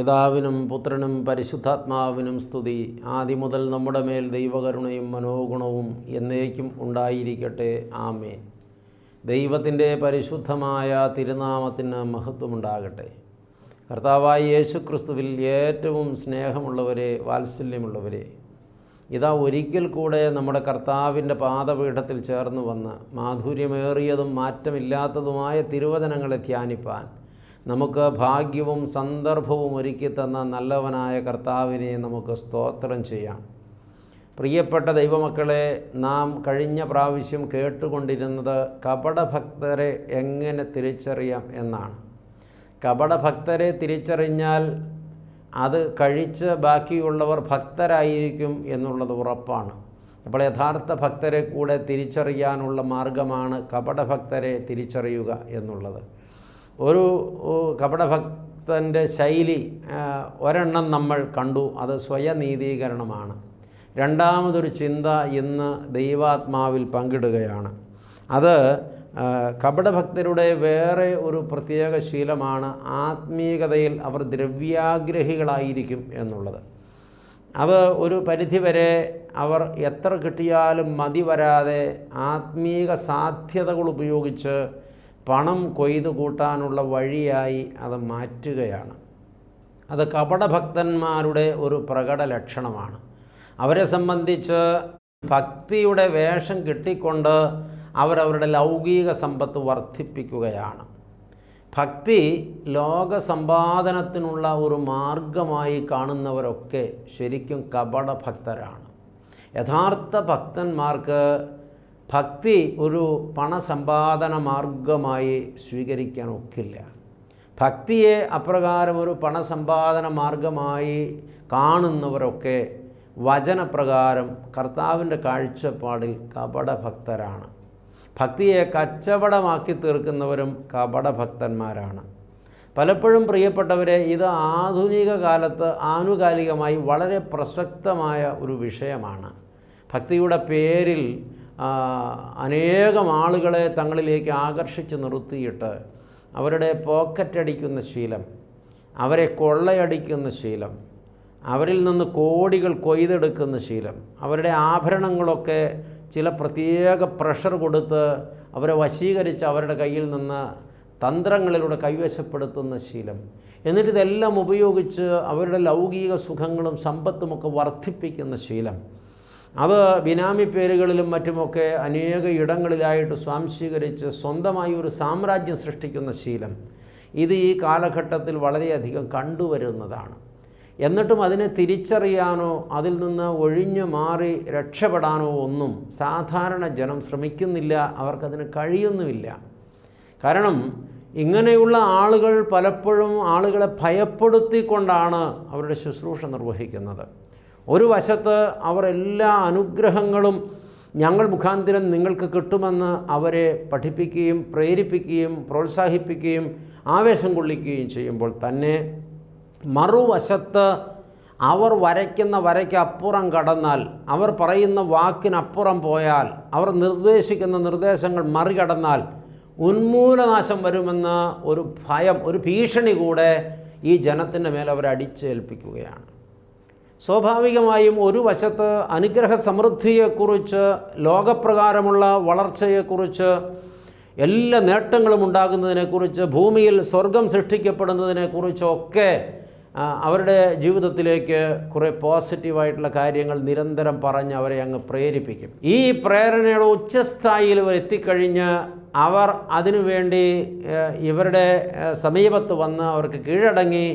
പിതാവിനും പുത്രനും പരിശുദ്ധാത്മാവിനും സ്തുതി. ആദ്യം മുതൽ നമ്മുടെ മേൽ ദൈവകരുണയും മനോഗുണവും എന്നേക്കും ഉണ്ടായിരിക്കട്ടെ. ആമേൻ. ദൈവത്തിന്റെ പരിശുദ്ധമായ തിരുനാമത്തിന് മഹത്വമുണ്ടാകട്ടെ. കർത്താവായി യേശു ക്രിസ്തുവിൽ ഏറ്റവും സ്നേഹമുള്ളവരെ വാത്സല്യമുള്ളവരെ ഇതാ ഒരിക്കൽ കൂടെ നമ്മുടെ കർത്താവിന്റെ പാദപീഠത്തിൽ ചേർന്ന് വന്ന് മാധുര്യമേറിയതും മാറ്റമില്ലാത്തതുമായ തിരുവചനങ്ങളെ ധ്യാനിപ്പാൻ നമുക്ക് ഭാഗ്യവും സന്ദർഭവും ഒരുക്കി തന്ന നല്ലവനായ കർത്താവിനെ നമുക്ക് സ്തോത്രം ചെയ്യാം. പ്രിയപ്പെട്ട ദൈവമക്കളെ നാം കഴിഞ്ഞ പ്രാവശ്യം കേട്ടുകൊണ്ടിരുന്നത് കപടഭക്തരെ എങ്ങനെ തിരിച്ചറിയാം എന്നാണ്. കപടഭക്തരെ തിരിച്ചറിഞ്ഞാൽ അത് കഴിച്ച് ബാക്കിയുള്ളവർ ഭക്തരായിരിക്കും എന്നുള്ളത് ഉറപ്പാണ്. അപ്പോൾ യഥാർത്ഥ ഭക്തരെ കൂടെ തിരിച്ചറിയാനുള്ള മാർഗമാണ് കപടഭക്തരെ തിരിച്ചറിയുക എന്നുള്ളത്. ഒരു കപടഭക്തന്റെ ശൈലി ഒരെണ്ണം നമ്മൾ കണ്ടു. അത് സ്വയനീതീകരണമാണ്. രണ്ടാമതൊരു ചിന്ത ഇന്ന് ദൈവാത്മാവിൽ പങ്കിടുകയാണ്. അത് കപടഭക്തരുടെ വേറെ ഒരു പ്രത്യേക ശീലമാണ് ആത്മീയതയിൽ അവർ ദ്രവ്യാഗ്രഹികളായിരിക്കും എന്നുള്ളത്. അത് ഒരു പരിധിവരെ അവർ എത്ര കിട്ടിയാലും മതി വരാതെ ആത്മീക സാധ്യതകൾ ഉപയോഗിച്ച് പണം കൊയ്തു കൂട്ടാനുള്ള വഴിയായി അത് മാറ്റുകയാണ്. അത് കപടഭക്തന്മാരുടെ ഒരു പ്രകട ലക്ഷണമാണ്. അവരെ സംബന്ധിച്ച് ഭക്തിയുടെ വേഷം കിട്ടിക്കൊണ്ട് അവരവരുടെ ലൗകിക സമ്പത്ത് വർദ്ധിപ്പിക്കുകയാണ്. ഭക്തി ലോക സമ്പാദനത്തിനുള്ള ഒരു മാർഗമായി കാണുന്നവരൊക്കെ ശരിക്കും കപടഭക്തരാണ്. യഥാർത്ഥ ഭക്തന്മാർക്ക് ഭക്തി ഒരു പണസമ്പാദന മാർഗമായി സ്വീകരിക്കാൻ ഒക്കില്ല. ഭക്തിയെ അപ്രകാരം ഒരു പണസമ്പാദന മാർഗമായി കാണുന്നവരൊക്കെ വചനപ്രകാരം കർത്താവിന്റെ കാഴ്ചപ്പാടിൽ കപടഭക്തരാണ്. ഭക്തിയെ കച്ചവടമാക്കി തീർക്കുന്നവരും കപടഭക്തന്മാരാണ്. പലപ്പോഴും പ്രിയപ്പെട്ടവരെ ഇത് ആധുനിക കാലത്ത് ആനുകാലികമായി വളരെ പ്രസക്തമായ ഒരു വിഷയമാണ്. ഭക്തിയുടെ പേരിൽ അനേകം ആളുകളെ തങ്ങളിലേക്ക് ആകർഷിച്ച് നിർത്തിയിട്ട് അവരുടെ പോക്കറ്റടിക്കുന്ന ശീലം അവരെ കൊള്ളയടിക്കുന്ന ശീലം അവരിൽ നിന്ന് കോടികൾ കൊയ്തെടുക്കുന്ന ശീലം അവരുടെ ആഭരണങ്ങളൊക്കെ ചില പ്രത്യേക പ്രഷർ കൊടുത്ത് അവരെ വശീകരിച്ച് അവരുടെ കയ്യിൽ നിന്ന് തന്ത്രങ്ങളിലൂടെ കൈവശപ്പെടുത്തുന്ന ശീലം. എന്നിട്ട് ഇതെല്ലാം ഉപയോഗിച്ച് അവരുടെ ലൗകിക സുഖങ്ങളും സമ്പത്തുമൊക്കെ വർദ്ധിപ്പിക്കുന്ന ശീലം. അത് ബിനാമി പേരുകളിലും മറ്റുമൊക്കെ അനേക ഇടങ്ങളിലായിട്ട് സ്വാംശീകരിച്ച് സ്വന്തമായി ഒരു സാമ്രാജ്യം സൃഷ്ടിക്കുന്ന ശീലം ഇത് ഈ കാലഘട്ടത്തിൽ വളരെയധികം കണ്ടുവരുന്നതാണ്. എന്നിട്ടും അതിനെ തിരിച്ചറിയാനോ അതിൽ നിന്ന് ഒഴിഞ്ഞു മാറി രക്ഷപ്പെടാനോ ഒന്നും സാധാരണ ജനം ശ്രമിക്കുന്നില്ല അവർക്കതിന് കഴിയുന്നുമില്ല. കാരണം ഇങ്ങനെയുള്ള ആളുകൾ പലപ്പോഴും ആളുകളെ ഭയപ്പെടുത്തിക്കൊണ്ടാണ് അവരുടെ ശുശ്രൂഷ നിർവഹിക്കുന്നത്. ഒരു വശത്ത് അവർ എല്ലാ അനുഗ്രഹങ്ങളും ഞങ്ങൾ മുഖാന്തരം നിങ്ങൾക്ക് കിട്ടുമെന്ന് അവരെ പഠിപ്പിക്കുകയും പ്രേരിപ്പിക്കുകയും പ്രോത്സാഹിപ്പിക്കുകയും ആവേശം കൊള്ളിക്കുകയും ചെയ്യുമ്പോൾ തന്നെ മറുവശത്ത് അവർ വരയ്ക്കുന്ന വരയ്ക്ക് അപ്പുറം കടന്നാൽ അവർ പറയുന്ന വാക്കിനപ്പുറം പോയാൽ അവർ നിർദ്ദേശിക്കുന്ന നിർദ്ദേശങ്ങൾ മറികടന്നാൽ ഉന്മൂലനാശം വരുമെന്ന ഒരു ഭയം ഒരു ഭീഷണി കൂടെ ഈ ജനത്തിന്റെ മേലെ അടിച്ചേൽപ്പിക്കുകയാണ്. സ്വാഭാവികമായും ഒരു വശത്ത് അനുഗ്രഹ സമൃദ്ധിയെക്കുറിച്ച് ലോകപ്രകാരമുള്ള വളർച്ചയെക്കുറിച്ച് എല്ലാ നേട്ടങ്ങളും ഉണ്ടാകുന്നതിനെക്കുറിച്ച് ഭൂമിയിൽ സ്വർഗം സൃഷ്ടിക്കപ്പെടുന്നതിനെക്കുറിച്ചൊക്കെ അവരുടെ ജീവിതത്തിലേക്ക് കുറേ പോസിറ്റീവായിട്ടുള്ള കാര്യങ്ങൾ നിരന്തരം പറഞ്ഞ് അവരെ അങ്ങ് പ്രേരിപ്പിക്കും. ഈ പ്രേരണയുടെ ഉച്ചസ്ഥായിയിൽ ഇവർ എത്തിക്കഴിഞ്ഞ് അവർ അതിനുവേണ്ടി ഇവരുടെ സമീപത്ത് വന്ന് അവർക്ക് കീഴടങ്ങി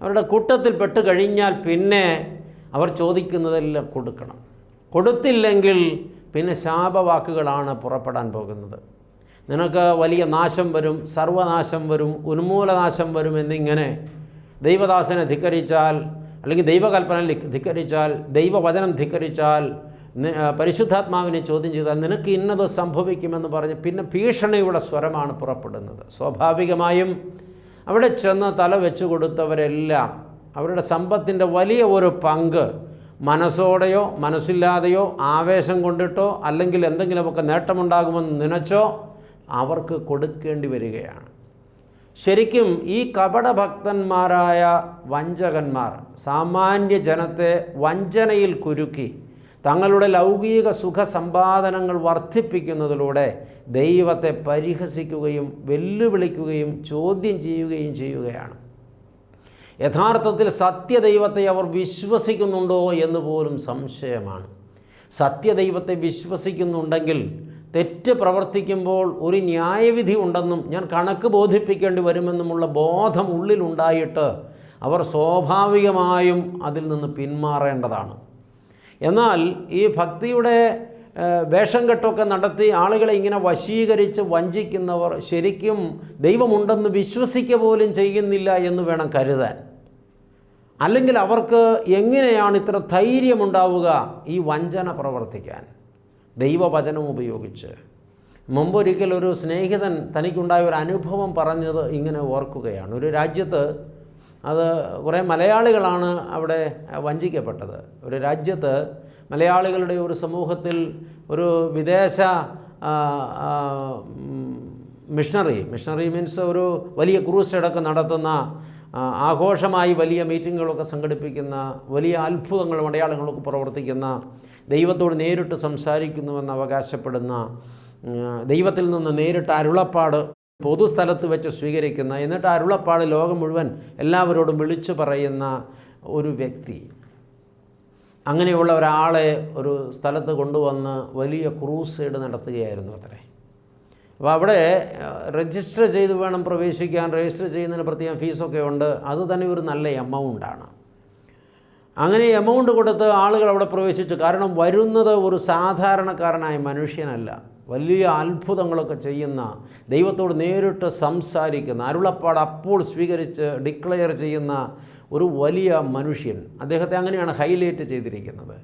അവരുടെ കൂട്ടത്തിൽ പെട്ട് കഴിഞ്ഞാൽ പിന്നെ അവർ ചോദിക്കുന്നതെല്ലാം കൊടുക്കണം. കൊടുത്തില്ലെങ്കിൽ പിന്നെ ശാപവാക്കുകളാണ് പുറപ്പെടാൻ പോകുന്നത്. നിനക്ക് വലിയ നാശം വരും സർവനാശം വരും ഉന്മൂലനാശം വരും എന്നിങ്ങനെ ദൈവദാസനെ ധിക്കരിച്ചാൽ അല്ലെങ്കിൽ ദൈവകൽപ്പന ധിക്കരിച്ചാൽ ദൈവവചനം ധിക്കരിച്ചാൽ പരിശുദ്ധാത്മാവിനെ ചോദ്യം ചെയ്താൽ നിനക്ക് ഇന്നത് സംഭവിക്കുമെന്ന് പറഞ്ഞ് പിന്നെ ഭീഷണിയുടെ സ്വരമാണ് പുറപ്പെടുന്നത്. സ്വാഭാവികമായും അവിടെ ചെന്ന് തല വെച്ചു കൊടുത്തവരെല്ലാം അവരുടെ സമ്പത്തിന്റെ വലിയ ഒരു പങ്ക് മനസ്സോടെയോ മനസ്സില്ലാതെയോ ആവേശം കൊണ്ടിട്ടോ അല്ലെങ്കിൽ എന്തെങ്കിലുമൊക്കെ നേട്ടമുണ്ടാകുമെന്ന് നനച്ചോ അവർക്ക് കൊടുക്കേണ്ടി വരികയാണ്. ശരിക്കും ഈ കപടഭക്തന്മാരായ വഞ്ചകന്മാർ സാമാന്യ ജനത്തെ വഞ്ചനയിൽ കുരുക്കി തങ്ങളുടെ ലൗകിക സുഖ സമ്പാദനങ്ങൾ വർദ്ധിപ്പിക്കുന്നതിലൂടെ ദൈവത്തെ പരിഹസിക്കുകയും വെല്ലുവിളിക്കുകയും ചോദ്യം ചെയ്യുകയും ചെയ്യുകയാണ്. യഥാർത്ഥത്തിൽ സത്യദൈവത്തെ അവർ വിശ്വസിക്കുന്നുണ്ടോ എന്ന് പോലും സംശയമാണ്. സത്യദൈവത്തെ വിശ്വസിക്കുന്നുണ്ടെങ്കിൽ തെറ്റ് പ്രവർത്തിക്കുമ്പോൾ ഒരു ന്യായവിധി ഉണ്ടെന്നും ഞാൻ കണക്ക് ബോധിപ്പിക്കേണ്ടി വരുമെന്നുമുള്ള ബോധം ഉള്ളിലുണ്ടായിട്ട് അവർ സ്വാഭാവികമായും അതിൽ നിന്ന് പിന്മാറേണ്ടതാണ്. എന്നാൽ ഈ ഭക്തിയുടെ വേഷം കെട്ടൊക്കെ നടത്തി ആളുകളെ ഇങ്ങനെ വശീകരിച്ച് വഞ്ചിക്കുന്നവർ ശരിക്കും ദൈവമുണ്ടെന്ന് വിശ്വസിക്കുക പോലും ചെയ്യുന്നില്ല എന്ന് വേണം കരുതാൻ. അല്ലെങ്കിൽ അവർക്ക് എങ്ങനെയാണ് ഇത്ര ധൈര്യമുണ്ടാവുക? ഈ വഞ്ചന പ്രവർത്തിക്കാൻ. ദൈവവചനം ഉപയോഗിച്ച്. മുമ്പൊരിക്കൽ ഒരു സ്നേഹിതൻ തനിക്കുണ്ടായ ഒരു അനുഭവം പറഞ്ഞത് ഇങ്ങനെ ഓർക്കുകയാണ്. ഒരു രാജ്യത്ത് അത് കുറേ മലയാളികളാണ് അവിടെ വഞ്ചിക്കപ്പെട്ടത്. ഒരു രാജ്യത്ത് മലയാളികളുടെ ഒരു സമൂഹത്തിൽ ഒരു വിദേശ മിഷണറി മിഷണറി മീൻസ് ഒരു വലിയ ക്രൂസ് അടക്കം നടത്തുന്ന ആഘോഷമായി വലിയ മീറ്റിങ്ങുകളൊക്കെ സംഘടിപ്പിക്കുന്ന വലിയ അത്ഭുതങ്ങൾ അടയാളങ്ങളൊക്കെ പ്രവർത്തിക്കുന്ന ദൈവത്തോട് നേരിട്ട് സംസാരിക്കുന്നുവെന്ന് അവകാശപ്പെടുന്ന ദൈവത്തിൽ നിന്ന് നേരിട്ട് അരുളപ്പാട് പൊതുസ്ഥലത്ത് വെച്ച് സ്വീകരിക്കുന്ന എന്നിട്ട് അരുളപ്പാട് ലോകം മുഴുവൻ എല്ലാവരോടും വിളിച്ചു പറയുന്ന ഒരു വ്യക്തി. അങ്ങനെയുള്ള ഒരാളെ ഒരു സ്ഥലത്ത് കൊണ്ടുവന്ന് വലിയ ക്രൂസൈഡ് നടത്തുകയായിരുന്നു അത്രേ. അപ്പോൾ അവിടെ രജിസ്റ്റർ ചെയ്ത് വേണം പ്രവേശിക്കാൻ. രജിസ്റ്റർ ചെയ്യുന്നതിന് പ്രത്യേകം ഫീസൊക്കെ ഉണ്ട്. അത് തന്നെ ഒരു നല്ല എമൗണ്ടാണ് അങ്ങനെ എമൗണ്ട് കൊടുത്ത് ആളുകൾ അവിടെ പ്രവേശിച്ചു. കാരണം വരുന്നത് ഒരു സാധാരണക്കാരനായ മനുഷ്യനല്ല. വലിയ അത്ഭുതങ്ങളൊക്കെ ചെയ്യുന്ന ദൈവത്തോട് നേരിട്ട് സംസാരിക്കുന്ന അരുളപ്പാട് അപ്പോൾ സ്വീകരിച്ച് ഡിക്ലെയർ ചെയ്യുന്ന ഒരു വലിയ മനുഷ്യൻ. അദ്ദേഹത്തെ അങ്ങനെയാണ് ഹൈലൈറ്റ് ചെയ്തിരിക്കുന്നത്.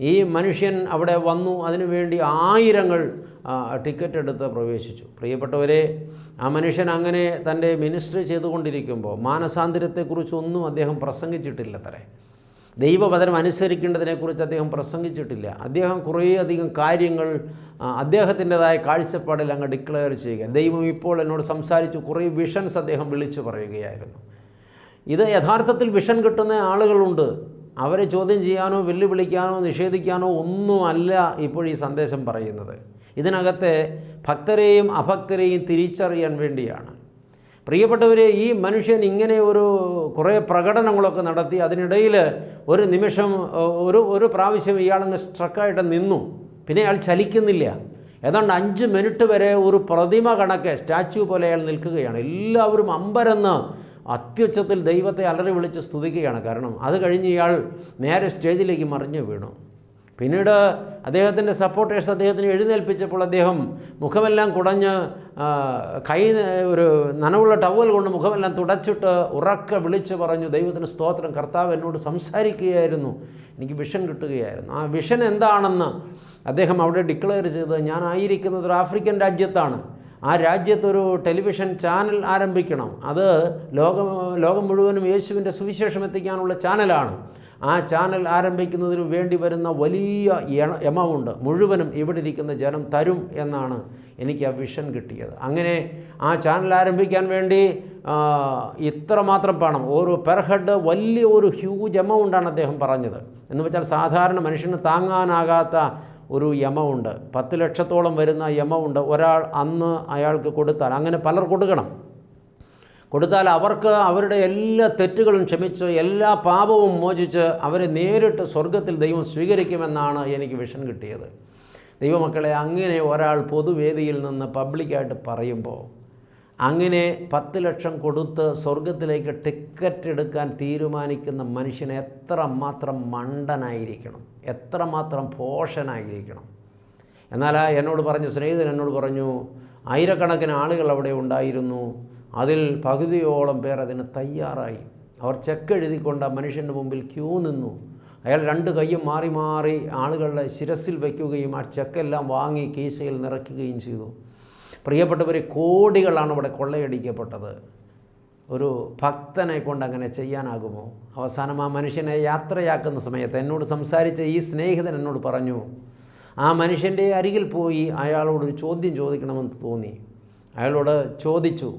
ഈ മനുഷ്യൻ അവിടെ വന്നു. അതിനുവേണ്ടി ആയിരങ്ങൾ ടിക്കറ്റ് എടുത്ത് പ്രവേശിച്ചു. പ്രിയപ്പെട്ടവരെ ആ മനുഷ്യൻ അങ്ങനെ തന്റെ മിനിസ്റ്റർ ചെയ്തുകൊണ്ടിരിക്കുമ്പോൾ മാനസാന്തരത്തെക്കുറിച്ചൊന്നും അദ്ദേഹം പ്രസംഗിച്ചിട്ടില്ല പ്രസംഗിച്ചിട്ടില്ലത്രേ. ദൈവവചനം അനുസരിക്കേണ്ടതിനെക്കുറിച്ച് അദ്ദേഹം പ്രസംഗിച്ചിട്ടില്ല. അദ്ദേഹം കുറേയധികം കാര്യങ്ങൾ അദ്ദേഹത്തിന്റെതായ കാഴ്ചപ്പാടിൽ അങ്ങ് ഡിക്ലെയർ ചെയ്യുക. ദൈവം ഇപ്പോൾ എന്നോട് സംസാരിച്ചു കുറേ വിഷൻസ് അദ്ദേഹം വിളിച്ചു പറയുകയായിരുന്നു. ഇത് യഥാർത്ഥത്തിൽ വിഷൻ കിട്ടുന്ന ആളുകളുണ്ട്. അവരെ ചോദ്യം ചെയ്യാനോ വെല്ലുവിളിക്കാനോ നിഷേധിക്കാനോ ഒന്നുമല്ല ഇപ്പോൾ ഈ സന്ദേശം പറയുന്നത്. ഇതിനകത്തെ ഭക്തരെയും അഭക്തരെയും തിരിച്ചറിയാൻ വേണ്ടിയാണ്. പ്രിയപ്പെട്ടവരെ ഈ മനുഷ്യൻ ഇങ്ങനെ ഒരു കുറേ പ്രകടനങ്ങളൊക്കെ നടത്തി അതിനിടയിൽ ഒരു നിമിഷം ഒരു ഒരു പ്രാവശ്യം ഇയാളങ്ങ് സ്ട്രക്കായിട്ട് നിന്നു. പിന്നെ അയാൾ ചലിക്കുന്നില്ല. ഏതാണ്ട് അഞ്ച് മിനിറ്റ് വരെ ഒരു പ്രതിമ കണക്കെ സ്റ്റാച്യു പോലെ അയാൾ നിൽക്കുകയാണ്. എല്ലാവരും അമ്പരന്ന് അത്യുച്ചത്തിൽ ദൈവത്തെ അലറി വിളിച്ച് സ്തുതിക്കുകയാണ്. കാരണം അത് കഴിഞ്ഞ് ഇയാൾ നേരെ സ്റ്റേജിലേക്ക് മറിഞ്ഞു വീണു. പിന്നീട് അദ്ദേഹത്തിന്റെ സപ്പോർട്ടേഴ്സ് അദ്ദേഹത്തിന് എഴുന്നേൽപ്പിച്ചപ്പോൾ അദ്ദേഹം മുഖമെല്ലാം കുടഞ്ഞ് കൈ ഒരു നനവുള്ള ടവൽ കൊണ്ട് മുഖമെല്ലാം തുടച്ചിട്ട് ഉറക്കെ വിളിച്ച് പറഞ്ഞു ദൈവത്തിന് സ്തോത്രം കർത്താവ് എന്നോട് സംസാരിക്കുകയായിരുന്നു. എനിക്ക് വിഷൻ കിട്ടുകയായിരുന്നു. ആ വിഷൻ എന്താണെന്ന് അദ്ദേഹം അവിടെ ഡിക്ലെയർ ചെയ്തത് ഞാനായിരിക്കുന്നത് ഒരു ആഫ്രിക്കൻ രാജ്യത്താണ്. ആ രാജ്യത്തൊരു ടെലിവിഷൻ ചാനൽ ആരംഭിക്കണം. അത് ലോകം ലോകം മുഴുവനും യേശുവിന്റെ സുവിശേഷം എത്തിക്കാനുള്ള ചാനലാണ്. ആ ചാനൽ ആരംഭിക്കുന്നതിന് വേണ്ടി വരുന്ന വലിയ എമൗണ്ട് മുഴുവനും ഇവിടെ ഇരിക്കുന്ന ജനം തരും എന്നാണ് എനിക്ക് ആ വിഷൻ കിട്ടിയത്. അങ്ങനെ ആ ചാനൽ ആരംഭിക്കാൻ വേണ്ടി ഇത്രമാത്രം പണം ഒരു പെർ ഹെഡ് വലിയ ഒരു ഹ്യൂജ് എമൗണ്ടാണ് അദ്ദേഹം പറഞ്ഞത്. എന്ന് വെച്ചാൽ സാധാരണ മനുഷ്യന് താങ്ങാനാകാത്ത ഒരു എമൗണ്ട് പത്ത് ലക്ഷത്തോളം വരുന്ന എമൗണ്ട് ഒരാൾ അന്ന് അയാൾക്ക് കൊടുത്താൽ അങ്ങനെ പലർ കൊടുക്കണം. കൊടുത്താൽ അവർക്ക് അവരുടെ എല്ലാ തെറ്റുകളും ക്ഷമിച്ച് എല്ലാ പാപവും മോചിച്ച് അവരെ നേരിട്ട് സ്വർഗത്തിൽ ദൈവം സ്വീകരിക്കുമെന്നാണ് എനിക്ക് വിഷൻ കിട്ടിയത്. ദൈവമക്കളെ അങ്ങനെ ഒരാൾ പൊതുവേദിയിൽ നിന്ന് പബ്ലിക്കായിട്ട് പറയുമ്പോൾ അങ്ങനെ പത്ത് ലക്ഷം കൊടുത്ത് സ്വർഗത്തിലേക്ക് ടിക്കറ്റ് എടുക്കാൻ തീരുമാനിക്കുന്ന മനുഷ്യൻ എത്രമാത്രം മണ്ടനായിരിക്കണം എത്രമാത്രം പോഷനായിരിക്കണം. എന്നാൽ എന്നോട് പറഞ്ഞ സ്നേഹിതൻ എന്നോട് പറഞ്ഞു ആയിരക്കണക്കിന് ആളുകൾ അവിടെ ഉണ്ടായിരുന്നു. അതിൽ പകുതിയോളം പേർ അതിന് തയ്യാറായി. അവർ ചെക്ക് എഴുതിക്കൊണ്ട് ആ മനുഷ്യന്റെ മുമ്പിൽ ക്യൂ നിന്നു. അയാൾ രണ്ട് കൈയും മാറി മാറി ആളുകളുടെ ശിരസിൽ വയ്ക്കുകയും ആ ചെക്കെല്ലാം വാങ്ങി കീശയിൽ നിറയ്ക്കുകയും ചെയ്തു. പ്രിയപ്പെട്ടവരെ കോടികളാണ് ഇവിടെ കൊള്ളയടിക്കപ്പെട്ടത്. ഒരു ഭക്തനെ കൊണ്ട് അങ്ങനെ ചെയ്യാനാകുമോ? അവസാനം ആ മനുഷ്യനെ യാത്രയാക്കുന്ന സമയത്ത് എന്നോട് സംസാരിച്ച ഈ സ്നേഹിതൻ എന്നോട് പറഞ്ഞു ആ മനുഷ്യന്റെ അരികിൽ പോയി അയാളോട് ഒരു ചോദ്യം ചോദിക്കണമെന്ന് തോന്നി. അയാളോട് ചോദിച്ചു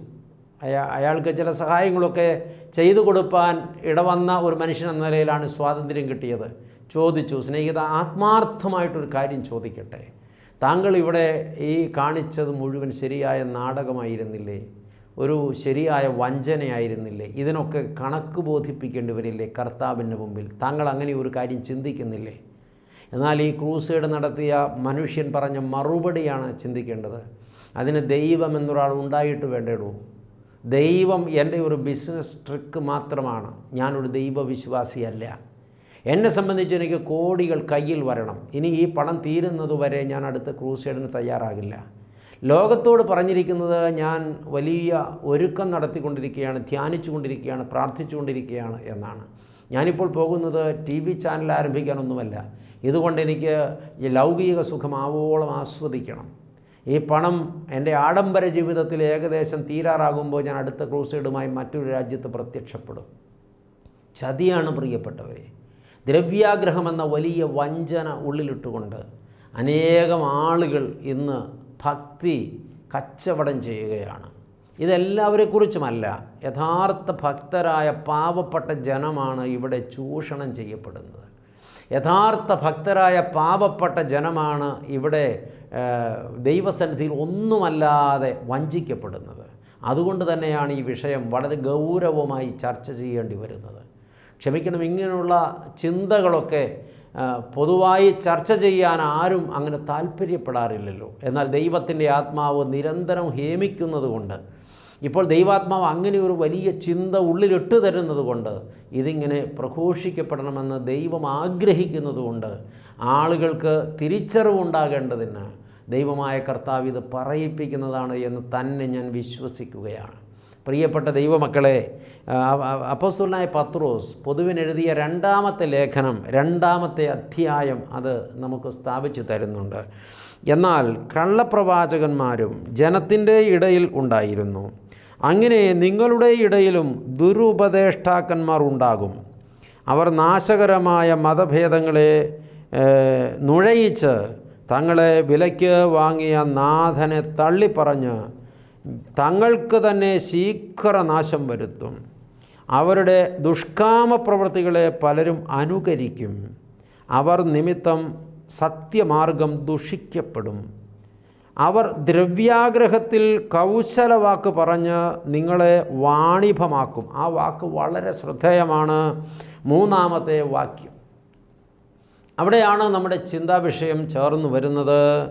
അയാ അയാൾക്ക് ചില സഹായങ്ങളൊക്കെ ചെയ്തു കൊടുപ്പാൻ ഇടവന്ന ഒരു മനുഷ്യൻ എന്ന നിലയിലാണ് സ്വാതന്ത്ര്യം കിട്ടിയത്. ചോദിച്ചു സ്നേഹിത ആത്മാർത്ഥമായിട്ടൊരു കാര്യം ചോദിക്കട്ടെ? താങ്കൾ ഇവിടെ ഈ കാണിച്ചത് മുഴുവൻ ശരിയായ നാടകമായിരുന്നില്ലേ? ഒരു ശരിയായ വഞ്ചനയായിരുന്നില്ലേ? ഇതിനൊക്കെ കണക്ക് ബോധിപ്പിക്കേണ്ടി വരില്ലേ കർത്താവിന്റെ മുമ്പിൽ? താങ്കൾ അങ്ങനെ ഒരു കാര്യം ചിന്തിക്കുന്നില്ലേ? എന്നാൽ ഈ ക്രൂസേഡ് നടത്തിയ മനുഷ്യൻ പറഞ്ഞ മറുപടിയാണ് ചിന്തിക്കേണ്ടത്. അതിന് ദൈവം എന്നൊരാൾ ഉണ്ടായിട്ട് വേണ്ടേടൂ ദൈവം എന്റെ ഒരു ബിസിനസ് ട്രിക്ക് മാത്രമാണ്. ഞാനൊരു ദൈവവിശ്വാസിയല്ല. എന്നെ സംബന്ധിച്ച് എനിക്ക് കോടികൾ കയ്യിൽ വരണം. ഇനി ഈ പണം തീരുന്നത് വരെ ഞാൻ അടുത്ത ക്രൂസൈഡിന് തയ്യാറാകില്ല. ലോകത്തോട് പറഞ്ഞിരിക്കുന്നത് ഞാൻ വലിയ ഒരുക്കം നടത്തിക്കൊണ്ടിരിക്കുകയാണ് ധ്യാനിച്ചു കൊണ്ടിരിക്കുകയാണ് പ്രാർത്ഥിച്ചുകൊണ്ടിരിക്കുകയാണ് എന്നാണ്. ഞാനിപ്പോൾ പോകുന്നത് ടി വി ചാനൽ ആരംഭിക്കാനൊന്നുമല്ല. ഇതുകൊണ്ട് എനിക്ക് ലൗകിക സുഖം ആവോളം ആസ്വദിക്കണം. ഈ പണം എന്റെ ആഡംബര ജീവിതത്തിൽ ഏകദേശം തീരാറാകുമ്പോൾ ഞാൻ അടുത്ത ക്രൂസൈഡുമായി മറ്റൊരു രാജ്യത്ത് പ്രത്യക്ഷപ്പെടും. ചതിയാണ് പ്രിയപ്പെട്ടവരെ. ദ്രവ്യാഗ്രഹം എന്ന വലിയ വഞ്ചന ഉള്ളിലിട്ടുകൊണ്ട് അനേകം ആളുകൾ ഇന്ന് ഭക്തി കച്ചവടം ചെയ്യുകയാണ്. ഇതെല്ലാവരെക്കുറിച്ചുമല്ല യഥാർത്ഥ ഭക്തരായ പാവപ്പെട്ട ജനമാണ് ഇവിടെ ചൂഷണം ചെയ്യപ്പെടുന്നത്. യഥാർത്ഥ ഭക്തരായ പാവപ്പെട്ട ജനമാണ് ഇവിടെ ദൈവസന്നിധിയിൽ ഒന്നുമല്ലാതെ വഞ്ചിക്കപ്പെടുന്നത്. അതുകൊണ്ട് തന്നെയാണ് ഈ വിഷയം വളരെ ഗൗരവമായി ചർച്ച ചെയ്യേണ്ടി വരുന്നത്. ക്ഷമിക്കണം ഇങ്ങനെയുള്ള ചിന്തകളൊക്കെ പൊതുവായി ചർച്ച ചെയ്യാൻ ആരും അങ്ങനെ താല്പര്യപ്പെടാറില്ലല്ലോ. എന്നാൽ ദൈവത്തിന്റെ ആത്മാവ് നിരന്തരം ഹേമിക്കുന്നത് കൊണ്ട് ഇപ്പോൾ ദൈവാത്മാവ് അങ്ങനെ ഒരു വലിയ ചിന്ത ഉള്ളിലിട്ട് തരുന്നത് കൊണ്ട് ഇതിങ്ങനെ പ്രഘോഷിക്കപ്പെടണമെന്ന് ദൈവം ആഗ്രഹിക്കുന്നതുകൊണ്ട് ആളുകൾക്ക് തിരിച്ചറിവുണ്ടാകേണ്ടതിന് ദൈവമായ കർത്താവ് ഇത് പറയിപ്പിക്കുന്നതാണ് എന്ന് തന്നെ ഞാൻ വിശ്വസിക്കുകയാണ്. പ്രിയപ്പെട്ട ദൈവമക്കളെ അപ്പോസ്തുലനായ പത്രോസ് പൊതുവിനെഴുതിയ രണ്ടാമത്തെ ലേഖനം രണ്ടാമത്തെ അധ്യായം അത് നമുക്ക് സ്ഥാപിച്ചു തരുന്നുണ്ട്. എന്നാൽ കള്ളപ്രവാചകന്മാരും ജനത്തിന്റെ ഇടയിൽ ഉണ്ടായിരുന്നു. അങ്ങനെ നിങ്ങളുടെ ഇടയിലും ദുരുപദേഷ്ടാക്കന്മാർ ഉണ്ടാകും. അവർ നാശകരമായ മതഭേദങ്ങളെ നുഴയിച്ച് തങ്ങളെ വിലയ്ക്ക് വാങ്ങിയ നാഥനെ തള്ളിപ്പറഞ്ഞ് തങ്ങൾക്ക് തന്നെ ശീഘ്രനാശം വരുത്തും. അവരുടെ ദുഷ്കാമ പ്രവൃത്തികളെ പലരും അനുകരിക്കും. അവർ നിമിത്തം സത്യമാർഗം ദുഷിക്കപ്പെടും. അവർ ദ്രവ്യാഗ്രഹത്തിൽ കൗശലവാക്ക് പറഞ്ഞ് നിങ്ങളെ വാണിഭമാക്കും. ആ വാക്ക് വളരെ ശ്രദ്ധേയമാണ്. മൂന്നാമത്തെ വാക്യം. അവിടെയാണ് നമ്മുടെ ചിന്താവിഷയം ചേർന്ന് വരുന്നത്.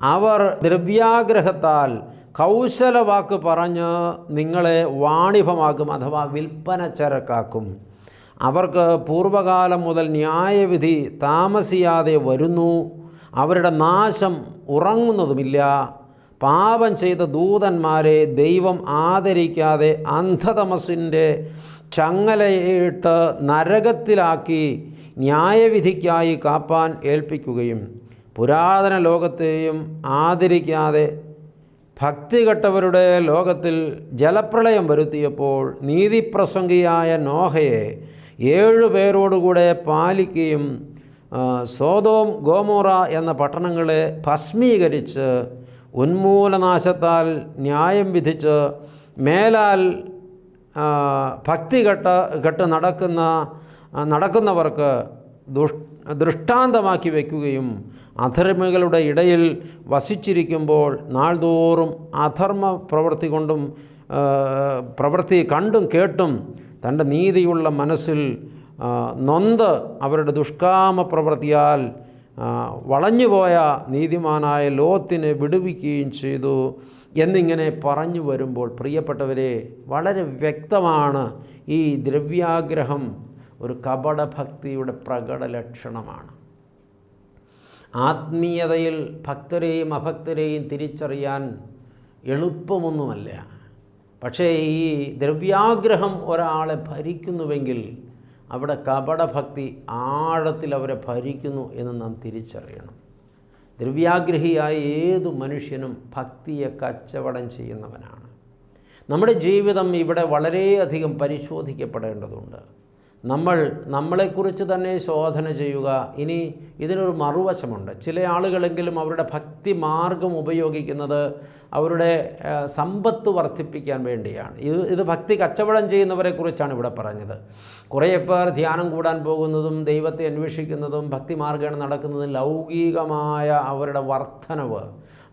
അവർ ദ്രവ്യാഗ്രഹത്താൽ കൗശലവാക്ക് പറഞ്ഞ് നിങ്ങളെ വാണിഭമാക്കും അഥവാ വിൽപ്പന ചരക്കാക്കും അവർക്ക് പൂർവകാലം മുതൽ ന്യായവിധി താമസിയാതെ വരുന്നു. അവരുടെ നാശം ഉറങ്ങുന്നതുമില്ല. പാപം ചെയ്ത ദൂതന്മാരെ ദൈവം ആദരിക്കാതെ അന്ധതമസിന്റെ ചങ്ങലയിട്ട് നരകത്തിലാക്കി ന്യായവിധിക്കായി കാപ്പാൻ ഏൽപ്പിക്കുകയും പുരാതന ലോകത്തെയും ആദരിക്കാതെ ഭക്തികെട്ടവരുടെ ലോകത്തിൽ ജലപ്രളയം വരുത്തിയപ്പോൾ നീതിപ്രസംഗിയായ നോഹയെ ഏഴു പേരോടുകൂടെ പാലിക്കുകയും സോതോം ഗോമോറ എന്ന പട്ടണങ്ങളെ ഭസ്മീകരിച്ച് ഉന്മൂലനാശത്താൽ ന്യായം വിധിച്ച് മേലാൽ ഭക്തി കെട്ട കെട്ട് നടക്കുന്ന നടക്കുന്നവർക്ക് ദുഷ് ദൃഷ്ടാന്തമാക്കി വയ്ക്കുകയും അധർമ്മികളുടെ ഇടയിൽ വസിച്ചിരിക്കുമ്പോൾ നാൾതോറും അധർമ്മ പ്രവൃത്തി കൊണ്ടും പ്രവൃത്തി കണ്ടും കേട്ടും തന്റെ നീതിയുള്ള മനസ്സിൽ നൊന്ത് അവരുടെ ദുഷ്കാമ പ്രവൃത്തിയാൽ വളഞ്ഞുപോയ നീതിമാനായ ലോത്തിനെ വിടുവിക്കുകയും ചെയ്തു എന്നിങ്ങനെ പറഞ്ഞു വരുമ്പോൾ പ്രിയപ്പെട്ടവരെ വളരെ വ്യക്തമാണ് ഈ ദ്രവ്യാഗ്രഹം ഒരു കപടഭക്തിയുടെ പ്രകട ലക്ഷണമാണ് ആത്മീയതയിൽ ഭക്തരെയും അഭക്തരെയും തിരിച്ചറിയാൻ എളുപ്പമൊന്നുമല്ല. പക്ഷേ ഈ ദ്രവ്യാഗ്രഹം ഒരാളെ ഭരിക്കുന്നുവെങ്കിൽ അവിടെ കപടഭക്തി ആഴത്തിൽ അവരെ ഭരിക്കുന്നു എന്ന് നാം തിരിച്ചറിയണം. ദ്രവ്യാഗ്രഹിയായ ഏതു മനുഷ്യനും ഭക്തിയെ കച്ചവടം ചെയ്യുന്നവനാണ്. നമ്മുടെ ജീവിതം ഇവിടെ വളരെയധികം പരിശോധിക്കപ്പെടേണ്ടതുണ്ട്. നമ്മൾ നമ്മളെക്കുറിച്ച് തന്നെ ശോധന ചെയ്യുക. ഇനി ഇതിനൊരു മറുവശമുണ്ട്. ചില ആളുകളെങ്കിലും അവരുടെ ഭക്തി മാർഗം ഉപയോഗിക്കുന്നത് അവരുടെ സമ്പത്ത് വർദ്ധിപ്പിക്കാൻ വേണ്ടിയാണ്. ഇത് ഇത് ഭക്തി കച്ചവടം ചെയ്യുന്നവരെക്കുറിച്ചാണ് ഇവിടെ പറഞ്ഞത്. കുറേ പേർ ധ്യാനം കൂടാൻ പോകുന്നതും ദൈവത്തെ അന്വേഷിക്കുന്നതും ഭക്തി മാർഗേണ നടക്കുന്നതും ലൗകികമായ അവരുടെ വർധനവ്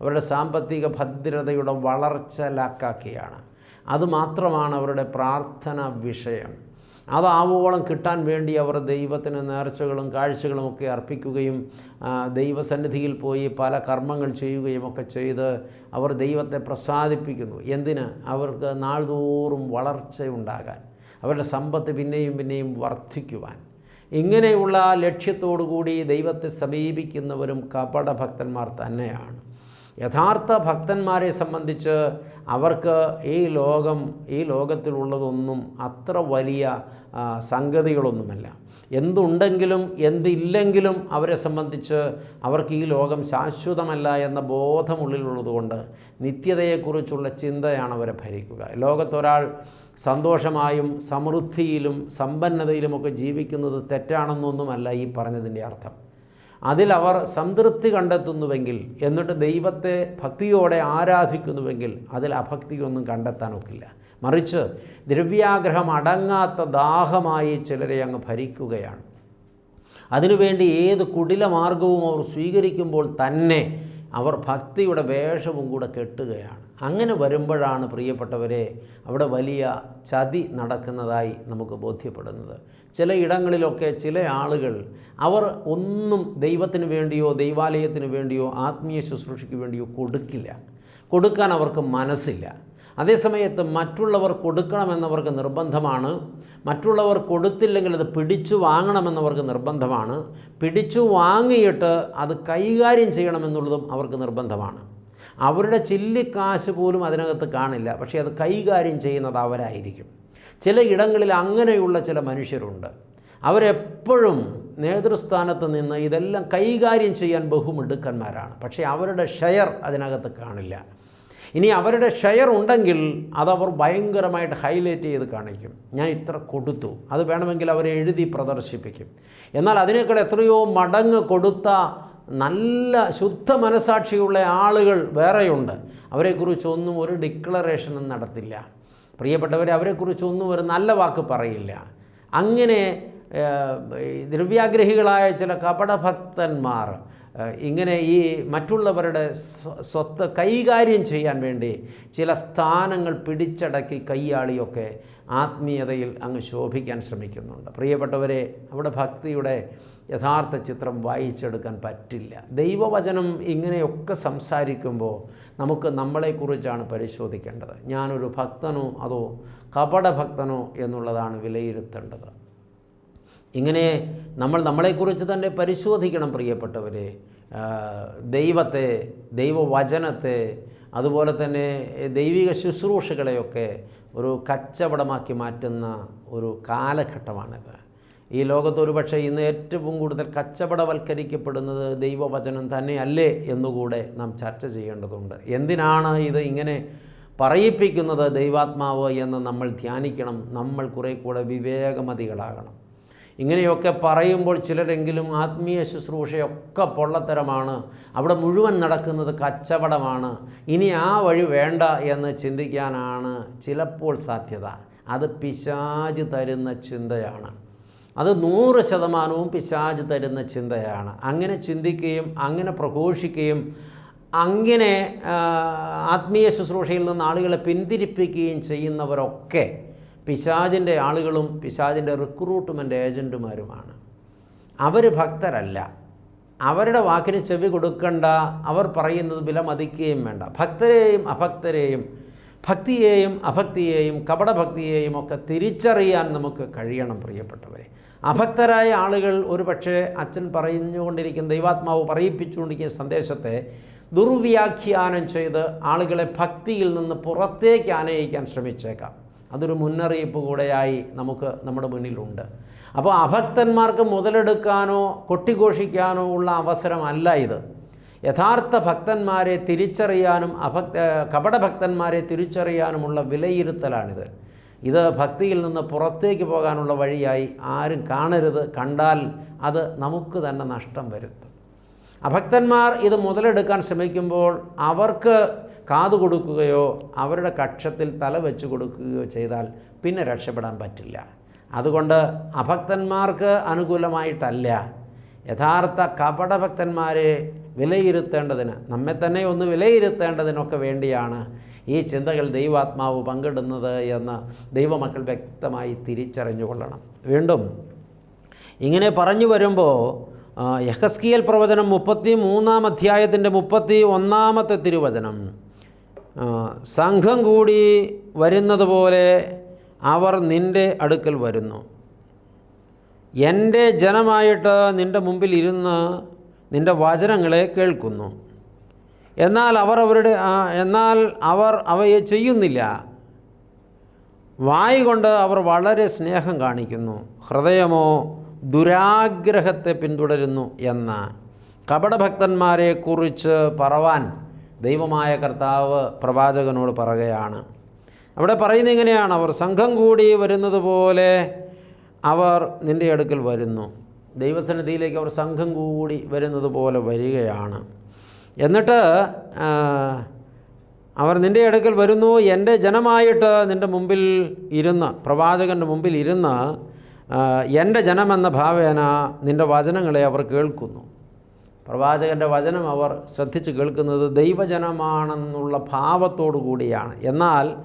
അവരുടെ സാമ്പത്തിക ഭദ്രതയുടെ വളർച്ച ലാക്കാക്കിയാണ്. അതുമാത്രമാണ് അവരുടെ പ്രാർത്ഥന വിഷയം. അതാവോളം കിട്ടാൻ വേണ്ടി അവർ ദൈവത്തിന് നേർച്ചകളും കാഴ്ചകളും ഒക്കെ അർപ്പിക്കുകയും ദൈവസന്നിധിയിൽ പോയി പല കർമ്മങ്ങൾ ചെയ്യുകയും ഒക്കെ ചെയ്ത് അവർ ദൈവത്തെ പ്രസാദിപ്പിക്കുന്നു. എന്തിന്? അവർക്ക് നാൾതോറും വളർച്ചയുണ്ടാകാൻ അവരുടെ സമ്പത്ത് പിന്നെയും പിന്നെയും വർദ്ധിക്കുവാൻ. ഇങ്ങനെയുള്ള ലക്ഷ്യത്തോടു കൂടി ദൈവത്തെ സമീപിക്കുന്നവരും കപടഭക്തന്മാർ തന്നെയാണ്. യഥാർത്ഥ ഭക്തന്മാരെ സംബന്ധിച്ച് അവർക്ക് ഈ ലോകം ഈ ലോകത്തിലുള്ളതൊന്നും അത്ര വലിയ സംഗതികളൊന്നുമല്ല. എന്തുണ്ടെങ്കിലും എന്തില്ലെങ്കിലും അവരെ സംബന്ധിച്ച് അവർക്ക് ഈ ലോകം ശാശ്വതമല്ല എന്ന ബോധമുള്ളിലുള്ളതുകൊണ്ട് നിത്യതയെക്കുറിച്ചുള്ള ചിന്തയാണ് അവരെ ഭരിക്കുക. ലോകത്തൊരാൾ സന്തോഷമായും സമൃദ്ധിയിലും സമ്പന്നതയിലുമൊക്കെ ജീവിക്കുന്നത് തെറ്റാണെന്നൊന്നുമല്ല ഈ പറഞ്ഞതിന്റെ അർത്ഥം. അതിലവർ സംതൃപ്തി കണ്ടെത്തുന്നുവെങ്കിൽ എന്നിട്ട് ദൈവത്തെ ഭക്തിയോടെ ആരാധിക്കുന്നുവെങ്കിൽ അതിൽ അഭക്തിയൊന്നും കണ്ടെത്താനൊക്കില്ല. മറിച്ച് ദ്രവ്യാഗ്രഹം അടങ്ങാത്ത ദാഹമായി ചിലരെ അങ്ങ് ഭരിക്കുകയാണ്. അതിനുവേണ്ടി ഏത് കുടിലമാർഗവും അവർ സ്വീകരിക്കുമ്പോൾ തന്നെ അവർ ഭക്തിയുടെ വേഷവും കൂടെ കെട്ടുകയാണ്. അങ്ങനെ വരുമ്പോഴാണ് പ്രിയപ്പെട്ടവരെ അവിടെ വലിയ ചതി നടക്കുന്നതായി നമുക്ക് ബോധ്യപ്പെടുന്നത്. ചില ഇടങ്ങളിലൊക്കെ ചില ആളുകൾ അവർ ഒന്നും ദൈവത്തിന് വേണ്ടിയോ ദൈവാലയത്തിന് വേണ്ടിയോ ആത്മീയ ശുശ്രൂഷയ്ക്ക് വേണ്ടിയോ കൊടുക്കില്ല. കൊടുക്കാൻ അവർക്ക് മനസ്സില്ല. അതേസമയത്ത് മറ്റുള്ളവർ കൊടുക്കണമെന്നവർക്ക് നിർബന്ധമാണ്. മറ്റുള്ളവർ കൊടുത്തില്ലെങ്കിൽ അത് പിടിച്ചു വാങ്ങണമെന്നവർക്ക് നിർബന്ധമാണ്. പിടിച്ചു വാങ്ങിയിട്ട് അത് കൈകാര്യം ചെയ്യണമെന്നുള്ളതും അവർക്ക് നിർബന്ധമാണ്. അവരുടെ ചില്ലിക്കാശ് പോലും അതിനകത്ത് കാണില്ല. പക്ഷേ അത് കൈകാര്യം ചെയ്യുന്നത് അവരായിരിക്കും. ചില ഇടങ്ങളിൽ അങ്ങനെയുള്ള ചില മനുഷ്യരുണ്ട്. അവരെപ്പോഴും നേതൃസ്ഥാനത്ത് നിന്ന് ഇതെല്ലാം കൈകാര്യം ചെയ്യാൻ ബഹുമിടുക്കന്മാരാണ്. പക്ഷേ അവരുടെ ഷെയർ അതിനകത്ത് കാണില്ല. ഇനി അവരുടെ ഷെയർ ഉണ്ടെങ്കിൽ അതവർ ഭയങ്കരമായിട്ട് ഹൈലൈറ്റ് ചെയ്ത് കാണിക്കും. ഞാൻ ഇത്ര കൊടുത്തു. അത് വേണമെങ്കിൽ അവരെ എഴുതി പ്രദർശിപ്പിക്കും. എന്നാൽ അതിനേക്കാൾ എത്രയോ മടങ്ങ് കൊടുത്ത നല്ല ശുദ്ധ മനസാക്ഷിയുള്ള ആളുകൾ വേറെയുണ്ട്. അവരെക്കുറിച്ചൊന്നും ഒരു ഡിക്ലറേഷനും നടത്തില്ല. പ്രിയപ്പെട്ടവരെ അവരെക്കുറിച്ചൊന്നും ഒരു നല്ല വാക്ക് പറയില്ല. അങ്ങനെ ദ്രവ്യാഗ്രഹികളായ ചില കപടഭക്തന്മാർ ഇങ്ങനെ ഈ മറ്റുള്ളവരുടെ സ്വത്ത് കൈകാര്യം ചെയ്യാൻ വേണ്ടി ചില സ്ഥാനങ്ങൾ പിടിച്ചടക്കി കയ്യാളിയൊക്കെ ആത്മീയതയിൽ അങ്ങ് ശോഭിക്കാൻ ശ്രമിക്കുന്നുണ്ട്. പ്രിയപ്പെട്ടവരെ അവിടെ ഭക്തിയുടെ യഥാർത്ഥ ചിത്രം വായിച്ചെടുക്കാൻ പറ്റില്ല. ദൈവവചനം ഇങ്ങനെയൊക്കെ സംസാരിക്കുമ്പോൾ നമുക്ക് നമ്മളെക്കുറിച്ചാണ് പരിശോധിക്കേണ്ടത്. ഞാനൊരു ഭക്തനോ അതോ കപടഭക്തനോ എന്നുള്ളതാണ് വിലയിരുത്തേണ്ടത്. ഇങ്ങനെ നമ്മൾ നമ്മളെക്കുറിച്ച് തന്നെ പരിശോധിക്കണം പ്രിയപ്പെട്ടവരെ. ദൈവത്തെ ദൈവവചനത്തെ അതുപോലെ തന്നെ ദൈവിക ശുശ്രൂഷകളെയൊക്കെ ഒരു കച്ചവടമാക്കി മാറ്റുന്ന ഒരു കാലഘട്ടമാണിത്. ഈ ലോകത്ത് ഒരുപക്ഷെ ഇന്ന് ഏറ്റവും കൂടുതൽ കച്ചവടവൽക്കരിക്കപ്പെടുന്നത് ദൈവവചനം തന്നെയല്ലേ എന്നുകൂടെ നാം ചർച്ച ചെയ്യേണ്ടതുണ്ട്. എന്തിനാണ് ഇത് ഇങ്ങനെ പറയിപ്പിക്കുന്നത് ദൈവാത്മാവ് എന്ന് നമ്മൾ ധ്യാനിക്കണം? നമ്മൾ കുറേ കൂടെ വിവേകമതികളാകണം. ഇങ്ങനെയൊക്കെ പറയുമ്പോൾ ചിലരെങ്കിലും ആത്മീയ ശുശ്രൂഷയൊക്കെ പൊള്ളത്തരമാണ്. അവിടെ മുഴുവൻ നടക്കുന്നത് കച്ചവടമാണ്. ഇനി ആ വഴി വേണ്ട എന്ന് ചിന്തിക്കാനാണ് ചിലപ്പോൾ സാധ്യത. അത് പിശാജ് തരുന്ന ചിന്തയാണ്. അത് നൂറ് ശതമാനവും പിശാജ് തരുന്ന ചിന്തയാണ്. അങ്ങനെ ചിന്തിക്കുകയും അങ്ങനെ പ്രഘോഷിക്കുകയും അങ്ങനെ ആത്മീയ ശുശ്രൂഷയിൽ നിന്ന് ആളുകളെ പിന്തിരിപ്പിക്കുകയും ചെയ്യുന്നവരൊക്കെ പിശാജിന്റെ ആളുകളും പിശാജിന്റെ റിക്രൂട്ട്മെന്റ് ഏജന്റുമാരുമാണ്. അവർ ഭക്തരല്ല. അവരുടെ വാക്കിന് ചെവി കൊടുക്കണ്ട. അവർ പറയുന്നത് വില മതിക്കുകയും വേണ്ട. ഭക്തരെയും അഭക്തരെയും ഭക്തിയെയും അഭക്തിയെയും കപടഭക്തിയെയും ഒക്കെ തിരിച്ചറിയാൻ നമുക്ക് കഴിയണം പ്രിയപ്പെട്ടവരെ. അഭക്തരായ ആളുകൾ ഒരു പക്ഷേ അച്ഛൻ പറഞ്ഞുകൊണ്ടിരിക്കുന്ന ദൈവാത്മാവ് പറയിപ്പിച്ചുകൊണ്ടിരിക്കുന്ന സന്ദേശത്തെ ദുർവ്യാഖ്യാനം ചെയ്ത് ആളുകളെ ഭക്തിയിൽ നിന്ന് പുറത്തേക്ക് ആനയിക്കാൻ ശ്രമിച്ചേക്കാം. അതൊരു മുന്നറിയിപ്പ് കൂടെയായി നമുക്ക് നമ്മുടെ മുന്നിലുണ്ട്. അപ്പോൾ അഭക്തന്മാർക്ക് മുതലെടുക്കാനോ കൊട്ടിഘോഷിക്കാനോ ഉള്ള അവസരമല്ല ഇത്. യഥാർത്ഥ ഭക്തന്മാരെ തിരിച്ചറിയാനും അഭക്ത കപടഭക്തന്മാരെ തിരിച്ചറിയാനുമുള്ള വിലയിരുത്തലാണിത്. ഇത് ഭക്തിയിൽ നിന്ന് പുറത്തേക്ക് പോകാനുള്ള വഴിയായി ആരും കാണരുത്. കണ്ടാൽ അത് നമുക്ക് തന്നെ നഷ്ടം വരുത്തും. അഭക്തന്മാർ ഇത് മുതലെടുക്കാൻ ശ്രമിക്കുമ്പോൾ അവർക്ക് കാതു കൊടുക്കുകയോ അവരുടെ കക്ഷത്തിൽ തല വെച്ച് കൊടുക്കുകയോ ചെയ്താൽ പിന്നെ രക്ഷപ്പെടാൻ പറ്റില്ല. അതുകൊണ്ട് അഭക്തന്മാർക്ക് അനുകൂലമായിട്ടല്ല. യഥാർത്ഥ കപടഭക്തന്മാരെ വിലയിരുത്തേണ്ടതിന് നമ്മെ തന്നെ ഒന്ന് വിലയിരുത്തേണ്ടതിനൊക്കെ വേണ്ടിയാണ് ഈ ചിന്തകൾ ദൈവാത്മാവ് പങ്കിടുന്നത് എന്ന് ദൈവമക്കൾ വ്യക്തമായി തിരിച്ചറിഞ്ഞുകൊള്ളണം. വീണ്ടും ഇങ്ങനെ പറഞ്ഞു വരുമ്പോൾ യഹസ്കിയൽ പ്രവചനം മുപ്പത്തി മൂന്നാം അധ്യായത്തിന്റെ മുപ്പത്തി ഒന്നാമത്തെ തിരുവചനം സംഘം കൂടി വരുന്നത് പോലെ അവർ നിന്റെ അടുക്കൽ വരുന്നു. എന്റെ ജനമായിട്ട് നിന്റെ മുമ്പിൽ ഇരുന്ന് നിന്റെ വചനങ്ങളെ കേൾക്കുന്നു. എന്നാൽ അവർ അവരുടെ എന്നാൽ അവർ അവയെ ചെയ്യുന്നില്ല. വായി കൊണ്ട് അവർ വളരെ സ്നേഹം കാണിക്കുന്നു. ഹൃദയമോ ദുരാഗ്രഹത്തെ പിന്തുടരുന്നു എന്ന് കപടഭക്തന്മാരെക്കുറിച്ച് പറവാൻ ദൈവമായ കർത്താവ് പ്രവാചകനോട് പറയുകയാണ്. അവിടെ പറയുന്നത് എങ്ങനെയാണ് അവർ സംഘം കൂടി വരുന്നത് പോലെ അവർ നിന്റെ അടുക്കൽ വരുന്നു. ദൈവസന്നിധിയിലേക്ക് അവർ സംഘം കൂടി വരുന്നത് പോലെ വരികയാണ്. എന്നിട്ട് അവർ നിന്റെ അടുക്കൽ വരുന്നു. എന്റെ ജനമായിട്ട് നിന്റെ മുമ്പിൽ ഇരുന്ന് പ്രവാചകന്റെ മുമ്പിൽ ഇരുന്ന് എന്റെ ജനമെന്ന ഭാവേന നിന്റെ വചനങ്ങളെ അവർ കേൾക്കുന്നു. പ്രവാചകന്റെ വചനം അവർ ശ്രദ്ധിച്ച് കേൾക്കുന്നത് ദൈവജനമാണെന്നുള്ള ഭാവത്തോടു കൂടിയാണ്. എന്നാൽ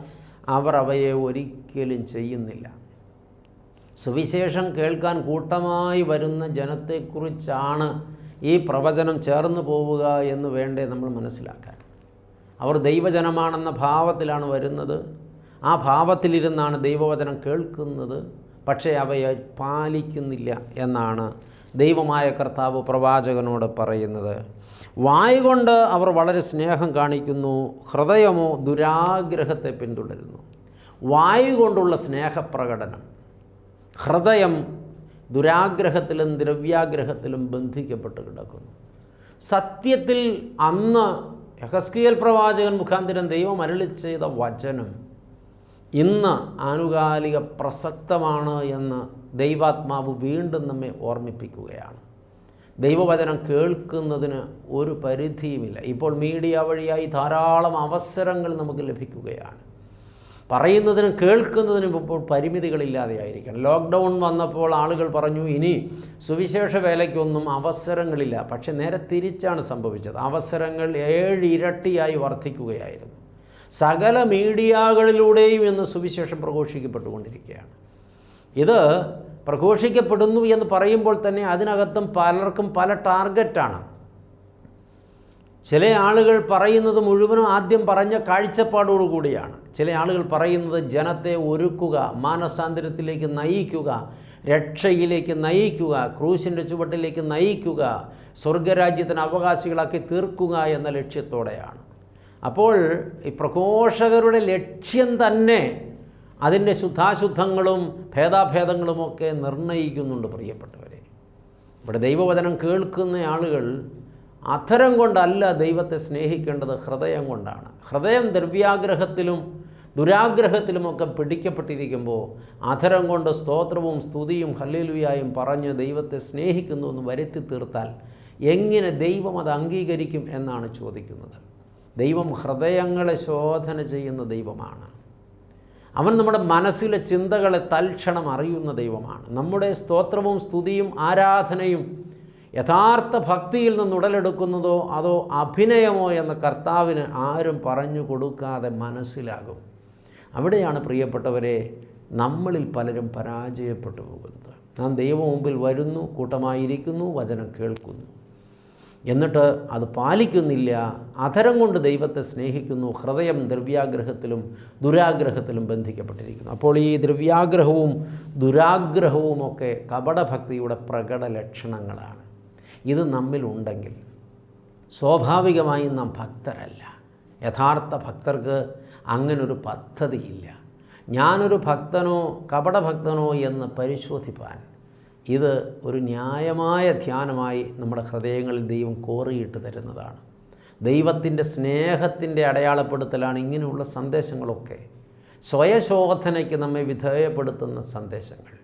അവർ അവയെ ഒരിക്കലും ചെയ്യുന്നില്ല. സുവിശേഷം കേൾക്കാൻ കൂട്ടമായി വരുന്ന ജനത്തെക്കുറിച്ചാണ് ഈ പ്രവചനം ചേർന്ന് പോവുക എന്ന് വേണ്ടേ നമ്മൾ മനസ്സിലാക്കാൻ. അവർ ദൈവജനമാണെന്ന ഭാവത്തിലാണ് വരുന്നത്. ആ ഭാവത്തിലിരുന്നാണ് ദൈവവചനം കേൾക്കുന്നത്. പക്ഷേ അവയെ പാലിക്കുന്നില്ല എന്നാണ് ദൈവമായ കർത്താവ് പ്രവാചകനോട് പറയുന്നത് വായുകൊണ്ട് അവർ വളരെ സ്നേഹം കാണിക്കുന്നു ഹൃദയമോ ദുരാഗ്രഹത്തെ പിന്തുടരുന്നു. വായു കൊണ്ടുള്ള സ്നേഹപ്രകടനം ഹൃദയം ദുരാഗ്രഹത്തിലും ദ്രവ്യാഗ്രഹത്തിലും ബന്ധിക്കപ്പെട്ട് കിടക്കുന്നു. സത്യത്തിൽ അന്ന് യഹസ്കിയൽ പ്രവാചകൻ മുഖാന്തിരം ദൈവം അരളി ചെയ്ത വചനം ഇന്ന് ആനുകാലിക പ്രസക്തമാണ് എന്ന് ദൈവാത്മാവ് വീണ്ടും നമ്മെ ഓർമ്മിപ്പിക്കുകയാണ്. ദൈവവചനം കേൾക്കുന്നതിന് ഒരു പരിധിയുമില്ല. ഇപ്പോൾ മീഡിയ വഴിയായി ധാരാളം അവസരങ്ങൾ നമുക്ക് ലഭിക്കുകയാണ്. പറയുന്നതിനും കേൾക്കുന്നതിനും ഇപ്പോൾ പരിമിതികളില്ലാതെയായിരിക്കണം ലോക്ക്ഡൗൺ വന്നപ്പോൾ ആളുകൾ പറഞ്ഞു ഇനി സുവിശേഷ വേലയ്ക്കൊന്നും അവസരങ്ങളില്ല. പക്ഷെ നേരെ തിരിച്ചാണ് സംഭവിച്ചത്. അവസരങ്ങൾ ഏഴ് ഇരട്ടിയായി വർദ്ധിക്കുകയായിരുന്നു. സകല മീഡിയകളിലൂടെയും ഇന്ന് സുവിശേഷം പ്രഘോഷിക്കപ്പെട്ടുകൊണ്ടിരിക്കുകയാണ്. ഇത് പ്രഘോഷിക്കപ്പെടുന്നു എന്ന് പറയുമ്പോൾ തന്നെ അതിനകത്തും പലർക്കും പല ടാർഗറ്റാണ്. ചില ആളുകൾ പറയുന്നത് മുഴുവനും ആദ്യം പറഞ്ഞ കാഴ്ചപ്പാടോടുകൂടിയാണ് ചില ആളുകൾ പറയുന്നത് ജനത്തെ ഒരുക്കുക മാനസാന്തരത്തിലേക്ക് നയിക്കുക രക്ഷയിലേക്ക് നയിക്കുക ക്രൂശിന്റെ ചുവട്ടിലേക്ക് നയിക്കുക സ്വർഗരാജ്യത്തിന് അവകാശികളാക്കി തീർക്കുക എന്ന ലക്ഷ്യത്തോടെയാണ്. അപ്പോൾ ഈ പ്രഘോഷകരുടെ ലക്ഷ്യം തന്നെ അതിന്റെ ശുദ്ധാശുദ്ധങ്ങളും ഭേദാഭേദങ്ങളുമൊക്കെ നിർണയിക്കുന്നുണ്ട് പ്രിയപ്പെട്ടവരെ. ഇവിടെ ദൈവവചനം കേൾക്കുന്ന ആളുകൾ അധരം കൊണ്ടല്ല ദൈവത്തെ സ്നേഹിക്കേണ്ടത് ഹൃദയം കൊണ്ടാണ്. ഹൃദയം ദ്രവ്യാഗ്രഹത്തിലും ദുരാഗ്രഹത്തിലുമൊക്കെ പിടിക്കപ്പെട്ടിരിക്കുമ്പോൾ അധരം കൊണ്ട് സ്തോത്രവും സ്തുതിയും ഹല്ലേലുയായും പറഞ്ഞ് ദൈവത്തെ സ്നേഹിക്കുന്നു എന്ന് വരുത്തി തീർത്താൽ എങ്ങനെ ദൈവം അത് അംഗീകരിക്കും എന്നാണ് ചോദിക്കുന്നത്. ദൈവം ഹൃദയങ്ങളെ ശോധന ചെയ്യുന്ന ദൈവമാണ്. അവൻ നമ്മുടെ മനസ്സിലെ ചിന്തകളെ തൽക്ഷണം അറിയുന്ന ദൈവമാണ്. നമ്മുടെ സ്തോത്രവും സ്തുതിയും ആരാധനയും യഥാർത്ഥ ഭക്തിയിൽ നിന്ന് ഉടലെടുക്കുന്നതോ അതോ അഭിനയമോ എന്ന കർത്താവിന് ആരും പറഞ്ഞു കൊടുക്കാതെ മനസ്സിലാകും. അവിടെയാണ് പ്രിയപ്പെട്ടവരെ നമ്മളിൽ പലരും പരാജയപ്പെട്ടു പോകുന്നത്. നാം ദൈവം മുമ്പിൽ വരുന്നു കൂട്ടമായിരിക്കുന്നു വചനം കേൾക്കുന്നു. എന്നിട്ട് അത് പാലിക്കുന്നില്ല. അധരം കൊണ്ട് ദൈവത്തെ സ്നേഹിക്കുന്നു. ഹൃദയം ദ്രവ്യാഗ്രഹത്തിലും ദുരാഗ്രഹത്തിലും ബന്ധിക്കപ്പെട്ടിരിക്കുന്നു. അപ്പോൾ ഈ ദ്രവ്യാഗ്രഹവും ദുരാഗ്രഹവും ദുരാഗ്രഹവുമൊക്കെ കപടഭക്തിയുടെ പ്രകട ലക്ഷണങ്ങളാണ്. ഇത് നമ്മിലുണ്ടെങ്കിൽ സ്വാഭാവികമായും നാം ഭക്തരല്ല. യഥാർത്ഥ ഭക്തർക്ക് അങ്ങനൊരു പദ്ധതിയില്ല. ഞാനൊരു ഭക്തനോ കപടഭക്തനോ എന്ന് പരിശോധിപ്പാൻ ഇത് ഒരു ന്യായമായ ധ്യാനമായി നമ്മുടെ ഹൃദയങ്ങളിൽ ദൈവം കോറിയിട്ട് തരുന്നതാണ്. ദൈവത്തിന്റെ സ്നേഹത്തിന്റെ അടയാളപ്പെടുത്തലാണ് ഇങ്ങനെയുള്ള സന്ദേശങ്ങളൊക്കെ. സ്വയശോധനയ്ക്ക് നമ്മെ വിധേയപ്പെടുത്തുന്ന സന്ദേശങ്ങൾ.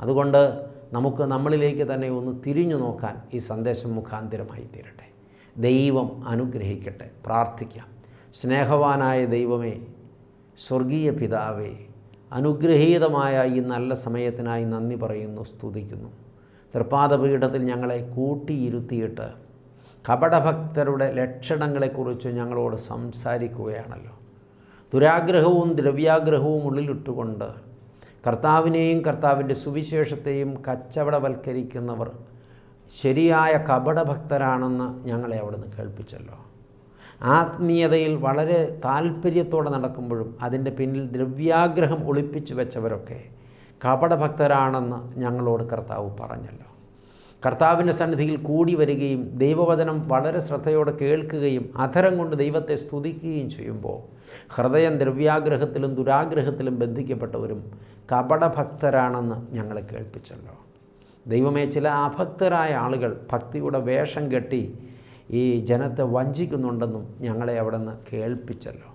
അതുകൊണ്ട് നമുക്ക് നമ്മളിലേക്ക് തന്നെ ഒന്ന് തിരിഞ്ഞു നോക്കാൻ ഈ സന്ദേശം മുഖാന്തരമായി തീരട്ടെ. ദൈവം അനുഗ്രഹിക്കട്ടെ. പ്രാർത്ഥിക്കാം. സ്നേഹവാനായ ദൈവമേ സ്വർഗീയ പിതാവേ അനുഗ്രഹീതമായ ഈ നല്ല സമയത്തിനായി നന്ദി പറയുന്നു സ്തുതിക്കുന്നു. തൃപ്പാദപീഠത്തിൽ ഞങ്ങളെ കൂട്ടിയിരുത്തിയിട്ട് കപടഭക്തരുടെ ലക്ഷണങ്ങളെക്കുറിച്ച് ഞങ്ങളോട് സംസാരിക്കുകയാണല്ലോ. ദുരാഗ്രഹവും ദ്രവ്യാഗ്രഹവും ഉള്ളിലിട്ടുകൊണ്ട് കർത്താവിനെയും കർത്താവിന്റെ സുവിശേഷത്തെയും കച്ചവടവൽക്കരിക്കുന്നവർ ശരിയായ കപടഭക്തരാണെന്ന് ഞങ്ങളെ അവിടുന്ന് കേൾപ്പിച്ചല്ലോ. ആത്മീയതയിൽ വളരെ താല്പര്യത്തോടെ നടക്കുമ്പോഴും അതിന്റെ പിന്നിൽ ദ്രവ്യാഗ്രഹം ഒളിപ്പിച്ചു വെച്ചവരൊക്കെ കപടഭക്തരാണെന്ന് ഞങ്ങളോട് കർത്താവ് പറഞ്ഞല്ലോ. കർത്താവിന്റെ സന്നിധിയിൽ കൂടി വരികയും ദൈവവചനം വളരെ ശ്രദ്ധയോടെ കേൾക്കുകയും അധരം കൊണ്ട് ദൈവത്തെ സ്തുതിക്കുകയും ചെയ്യുമ്പോൾ ഹൃദയം ദ്രവ്യാഗ്രഹത്തിലും ദുരാഗ്രഹത്തിലും ബന്ധിക്കപ്പെട്ടവരും കപടഭക്തരാണെന്ന് ഞങ്ങളെ കേൾപ്പിച്ചല്ലോ. ദൈവമേ ചില അഭക്തരായ ആളുകൾ ഭക്തിയുടെ വേഷം കെട്ടി ഈ ജനത്തെ വഞ്ചിക്കുന്നുണ്ടെന്നും ഞങ്ങളെ അവിടെ നിന്ന് കേൾപ്പിച്ചല്ലോ.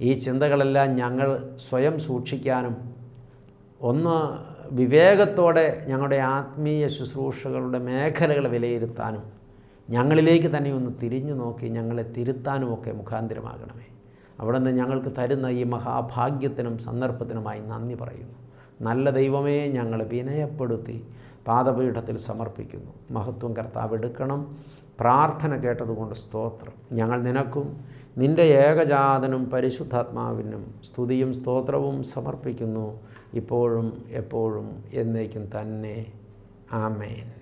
ഈ ചിന്തകളെല്ലാം ഞങ്ങൾ സ്വയം സൂക്ഷിക്കാനും ഒന്ന് വിവേകത്തോടെ ഞങ്ങളുടെ ആത്മീയ ശുശ്രൂഷകളുടെ മേഖലകൾ വിലയിരുത്താനും ഞങ്ങളിലേക്ക് തന്നെ ഒന്ന് തിരിഞ്ഞു നോക്കി ഞങ്ങളെ തിരുത്താനുമൊക്കെ മുഖാന്തരമാകണമേ. അവിടെ നിന്ന് ഞങ്ങൾക്ക് തരുന്ന ഈ മഹാഭാഗ്യത്തിനും സന്ദർഭത്തിനുമായി നന്ദി പറയുന്നു. നല്ല ദൈവമേ ഞങ്ങൾ വിനയപ്പെടുത്തി പാദപീഠത്തിൽ സമർപ്പിക്കുന്നു. മഹത്വം കർത്താവ് എടുക്കണം. പ്രാർത്ഥന കേട്ടതുകൊണ്ട് സ്തോത്രം. ഞങ്ങൾ നിനക്കും നിന്റെ ഏകജാതനും പരിശുദ്ധാത്മാവിനും സ്തുതിയും സ്തോത്രവും സമർപ്പിക്കുന്നു. ഇപ്പോഴും എപ്പോഴും എന്നേക്കും തന്നെ. ആമേൻ.